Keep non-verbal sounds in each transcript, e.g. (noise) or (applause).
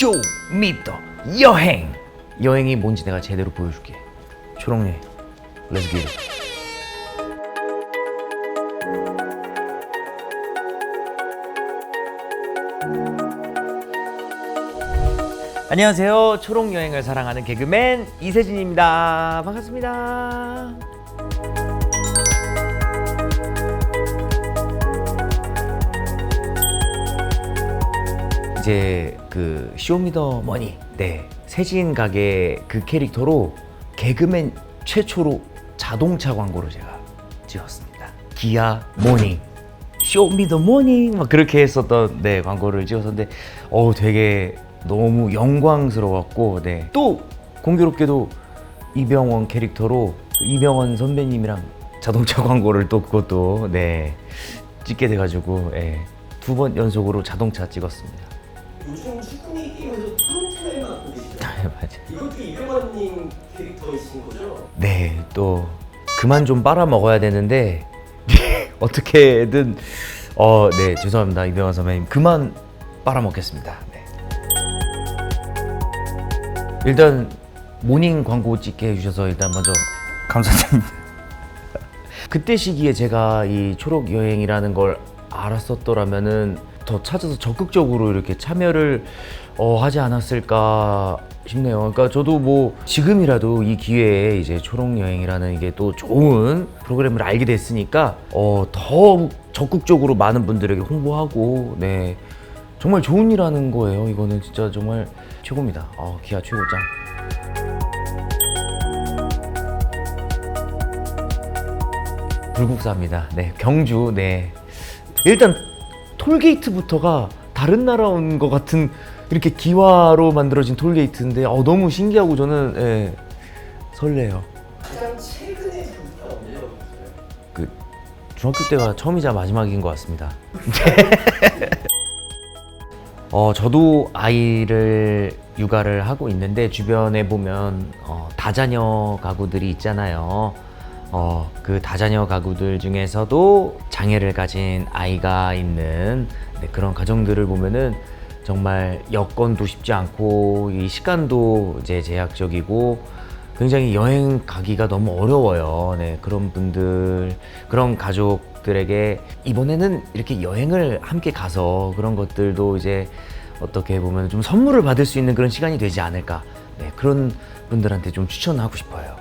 쇼 미더 여행. 여행이 뭔지 내가 제대로 보여줄게. 초롱해 렛츠 기 안녕하세요. 초롱 여행을 사랑하는 개그맨 이세진입니다. 반갑습니다 이제 그 쇼미더머니 네 세진 가게 그 캐릭터로 개그맨 최초로 자동차 광고를 제가 찍었습니다. 기아 모닝 쇼미더모닝 막 그렇게 했었던 네 광고를 찍었었는데 어 되게 너무 영광스러웠고 네 또 공교롭게도 이병헌 캐릭터로 또 이병헌 선배님이랑 자동차 (laughs) 광고를 또 그것도 네 찍게 돼가지고 예, 두번 연속으로 자동차 찍었습니다. 요즘 축구미 게임에서 프로타일 맡고 계시죠? 맞아. 이것도 이병헌님 캐릭터이신 거죠? 네, 또 그만 좀 빨아 먹어야 되는데 (laughs) 어떻게든 어, 네 죄송합니다 이병헌 선배님 그만 빨아 먹겠습니다. 네. 일단 모닝 광고 찍게 해주셔서 일단 먼저 감사드립니다. (laughs) 그때 시기에 제가 이 초록 여행이라는 걸 알았었더라면은 더 찾아서 적극적으로 이렇게 참여를 어, 하지 않았을까 싶네요. 그러니까 저도 뭐 지금이라도 이 기회에 이제 초록 여행이라는 이게 또 좋은 프로그램을 알게 됐으니까 어, 더 적극적으로 많은 분들에게 홍보하고 네 정말 좋은 일하는 거예요. 이거는 진짜 정말 최고입니다. 어, 기아 최고짱. 불국사입니다. 네, 경주. 네. 일단 톨게이트부터가 다른 나라 온 것 같은 이렇게 기와로 만들어진 톨게이트인데 어, 너무 신기하고 저는 예, 설레요. 가장 최근에? 그 중학교 때가 처음이자 마지막인 것 같습니다. (laughs) 어, 저도 아이를 육아를 하고 있는데 주변에 보면 어, 다자녀 가구들이 있잖아요. 어, 그 다자녀 가구들 중에서도 장애를 가진 아이가 있는 네, 그런 가정들을 보면은 정말 여건도 쉽지 않고 이 시간도 이제 제약적이고 굉장히 여행 가기가 너무 어려워요. 네, 그런 분들, 그런 가족들에게 이번에는 이렇게 여행을 함께 가서 그런 것들도 이제 어떻게 보면 좀 선물을 받을 수 있는 그런 시간이 되지 않을까. 네, 그런 분들한테 좀 추천하고 싶어요.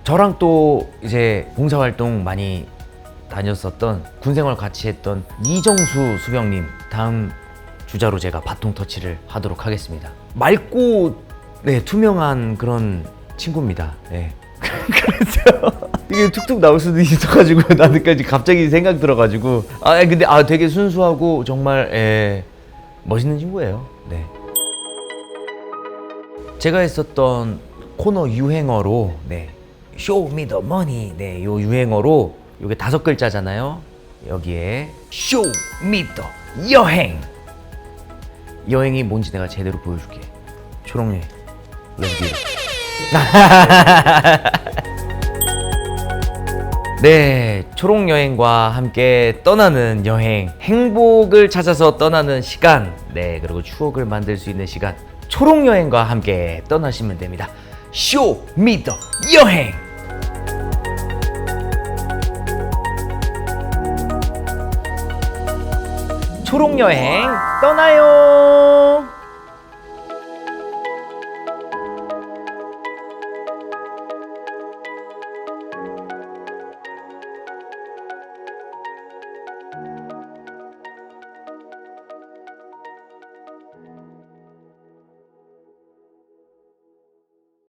네. 저랑 또 이제 봉사활동 많이 다녔었던 군생활 같이 했던 이정수 수병님 다음 주자로 제가 바통 터치를 하도록 하겠습니다. 맑고 네 투명한 그런 친구입니다. 네. (laughs) 그래서 이게 툭툭 나올 수도 있어가지고 (laughs) 나는까지 갑자기 생각 들어가지고 아 근데 아 되게 순수하고 정말 예, 멋있는 친구예요. 네. 제가 했었던 코너 유행어로 네. 쇼미 더 머니 네, 요 유행어로 요게 다섯 글자잖아요. 여기에 쇼미 더 여행 여행이 뭔지 내가 제대로 보여줄게. 초롱해. 렛츠 기. 네, 초록 여행과 함께 떠나는 여행, 행복을 찾아서 떠나는 시간, 네, 그리고 추억을 만들 수 있는 시간, 초록 여행과 함께 떠나시면 됩니다. 쇼 미더 여행. 초록 여행 떠나요.